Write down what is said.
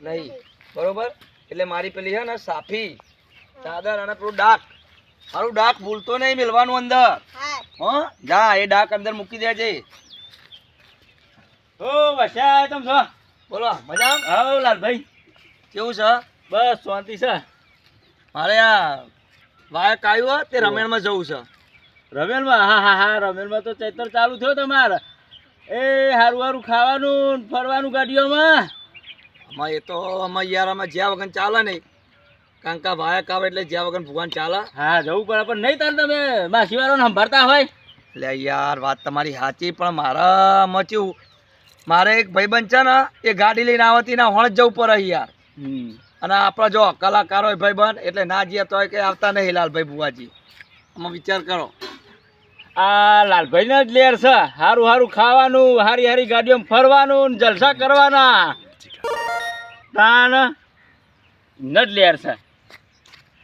નહીં. બરોબર? એટલે મારી પેલી છે ને સાફી. ચાદર અને પેલું ડાક. મારું ડાક ભૂલતો નહીં મિલવાનું અંદર. હા. જા એ ડાક અંદર મૂકી દેજે. ઓ વસ્યા તમ છો? બોલો મજા હાવ લાલભાઈ. કેવું છે? બસ શાંતિ છે. મારે આ વાયક આવ્યું તે રમેણમાં જવું છે. રમેણમાં? હા હા હા રમેલમાં તો ચૈતર ચાલુ થયો તમારે. એ હારું હારું ખાવાનું ફરવાનું ગાડીઓમાં. આમાં એ તો આમાં યાર આમાં જ્યાં વગર ચાલે નહીં. કારણ કે વાયક આવે એટલે જ્યાં વગર ભગવાન ચાલે. હા જવું પડે પણ નહીં તાર તમે માસીવાળાને સંભાળતા હોય. એટલે યાર વાત તમારી સાચી પણ મારા મચ્યું મારે એક ભાઈબંધ છે ને એ ગાડી લઈને આવતી ના હોણ જ જવું પડે યાર. અને આપણા જો કલાકાર હોય ભાઈબંધ એટલે ના જઈએ તો કે આવતા નહીં લાલભાઈ ભુવાજી. આમાં વિચાર કરો. આ લાલભાઈને જ લેર છે. હારું સારું ખાવાનું હારી હારી ગાડીઓમાં ફરવાનું જલસા કરવાના. તાન ન જ લેર છે.